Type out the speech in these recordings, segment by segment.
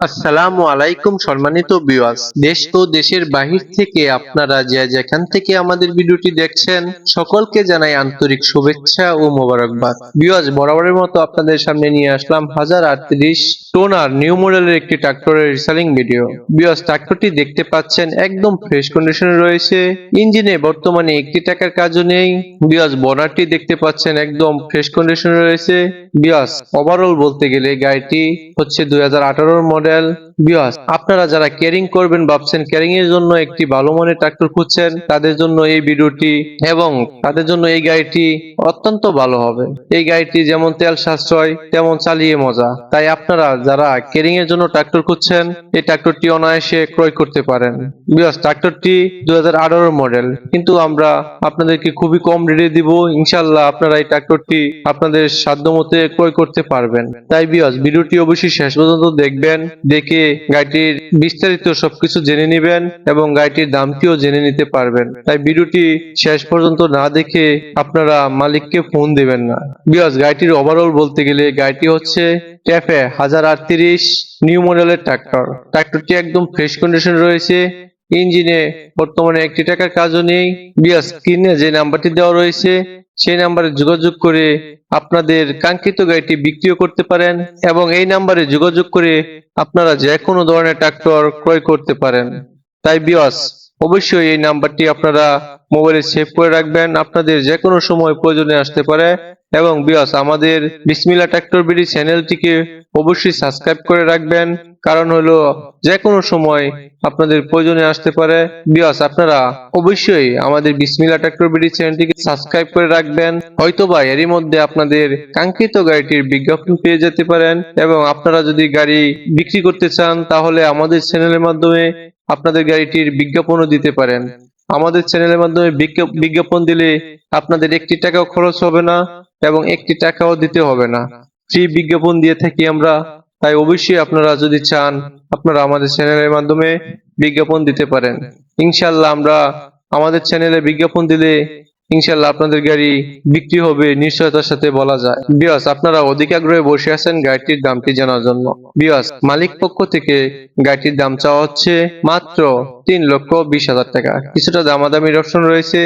আসসালামু আলাইকুম সম্মানিত ভিউয়ার্স দেশ তো দেশের বাহির থেকে আপনারা যে যেখান থেকে আমাদের ভিডিওটি দেখছেন, সকলকে জানাই আন্তরিক শুভেচ্ছা ও মোবারকবাদ। ভিউয়ার্স বরাবরের মতো আপনাদের সামনে নিয়ে আসলাম হাজার আটত্রিশ টোনার নিউ মডেলের একটি ট্রাক্টরের রিসেলিং ভিডিও ভিউয়ার্স ট্রাক্টরটি দেখতে পাচ্ছেন একদম ফ্রেশ কন্ডিশনে রয়েছে। ইঞ্জিনে বর্তমানে একটি টাকার কাজও নেই। ভিউয়ার্স বনারটি দেখতে পাচ্ছেন একদম ফ্রেশ কন্ডিশনে রয়েছে। বিয়াস ওভারঅল বলতে গেলে গাড়িটি হচ্ছে দুই হাজার মডেল বিয়াস আপনারা যারা ক্যারিং করবেন, ভাবছেন ক্যারিং এর জন্য একটি ভালো মানের ট্রাক্টর খুঁজছেন, তাদের জন্য এই ভিডিওটি এবং তাদের জন্য এই গাড়িটি অত্যন্ত ভালো হবে। এই গাড়িটি যেমন তেল সাশ্রয়, তেমন চালিয়ে মজা। তাই আপনারা যারা ক্যারিং এর জন্য ট্রাক্টর খুঁজছেন, এই ট্রাক্টরটি অনায়াসে ক্রয় করতে পারেন। বিয়াস ট্রাক্টরটি দু হাজার আঠারো মডেল কিন্তু আমরা আপনাদেরকে খুবই কম রেটে দিব। ইনশাল্লাহ আপনারা এই ট্রাক্টরটি আপনাদের সাধ্য মতে ক্রয় করতে পারবেন। তাই বিয়াস ভিডিওটি অবশ্যই শেষ পর্যন্ত দেখবেন। দেখে গাড়িটির বিস্তারিত সবকিছু জেনে নেবেন এবং গাড়িটির দামটিও জেনে নিতে পারবেন। তাই ভিডিওটি শেষ পর্যন্ত না দেখে আপনারা মালিককে ফোন দেবেন না। বিয়াস গাড়িটির ওভারঅল বলতে গেলে গাড়িটি হচ্ছে ট্যাফে হাজার আটত্রিশ নিউ মডেলের ট্রাক্টর ট্রাক্টরটি একদম ফ্রেশ কন্ডিশন রয়েছে। ইঞ্জিনে বর্তমানে একটি টাকার কাজও নেই। বিয়াস স্ক্রিনে যে নাম্বারটি দেওয়া রয়েছে সেই নাম্বারে যোগাযোগ করে আপনাদের কাঙ্ক্ষিত গাড়িটি বিক্রিও করতে পারেন এবং এই নাম্বারে যোগাযোগ করে আপনারা যে কোনো ধরনের ট্রাক্টর ক্রয় করতে পারেন। তাই বিয়াস অবশ্যই এই নাম্বারটি আপনারা মোবাইলে সেভ করে রাখবেন। আপনাদের যে কোনো সময় প্রয়োজনে আসতে পারে। এবং বিয়াস আমাদের বিসমিল্লা ট্রাক্টর বিডি চ্যানেলটিকে অবশ্যই সাবস্ক্রাইব করে রাখবেন। কারণ হলো যে কোনো সময় আপনাদের প্রয়োজনে আসতে পারে। বিয়াস আপনারা অবশ্যই আমাদের বিসমিল্লা ট্রাক্টর বিডি চ্যানেলটিকে সাবস্ক্রাইব করে রাখবেন। হয়তোবা এরই মধ্যে আপনাদের কাঙ্ক্ষিত গাড়িটির বিজ্ঞাপন পেয়ে যেতে পারেন। এবং আপনারা যদি গাড়ি বিক্রি করতে চান, তাহলে আমাদের চ্যানেলের মাধ্যমে আপনাদের গাড়িটির বিজ্ঞাপনও দিতে পারেন। আমাদের চ্যানেলের মাধ্যমে বিজ্ঞাপন দিলে আপনাদের একটি টাকাও খরচ হবে না এবং একটি টাকাও দিতে হবে না। ফ্রি বিজ্ঞাপন দিয়ে থাকি আমরা। তাই অবশ্যই আপনারা যদি চান, আপনারা আমাদের চ্যানেলের মাধ্যমে বিজ্ঞাপন দিতে পারেন। ইনশাল্লাহ আমরা আমাদের চ্যানেলে বিজ্ঞাপন দিলে ইনশাল্লাহ আপনাদের গাড়ি বিক্রি হবে, নিশ্চয়তার সাথে বলা যায়। বিয়াস আপনারা অধিক আগ্রহে বসে আছেন গাড়িটির দামটি জানার জন্য। বিয়াস মালিক পক্ষ থেকে গাড়িটির দাম চাওয়া হচ্ছে মাত্র তিন লক্ষ বিশ হাজার টাকা। কিছুটা দামাদামির অপশন রয়েছে।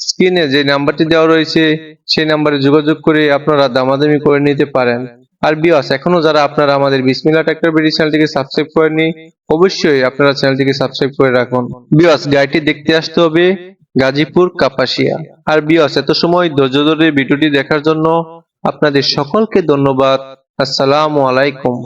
স্ক্রিনে যে নাম্বারটি দেওয়া রয়েছে, সেই নাম্বারে যোগাযোগ করে আপনারা দামাদামি করে নিতে পারেন। আর বিয়াস এখনও যারা আপনারা আমাদের বিসমিল্লা ট্রাক্টর বিডি চ্যানেলটিকে সাবস্ক্রাইব করেননি, অবশ্যই আপনারা চ্যানেলটিকে সাবস্ক্রাইব করে রাখুন। বিয়াস গাড়িটি দেখতে আসতে হবে। গাজীপুর, কাপাসিয়া। আর বিয়াস এত সময় ধৈর্য ধরে ভিডিওটি দেখার জন্য আপনাদের সকলকে ধন্যবাদ। আসসালামু আলাইকুম।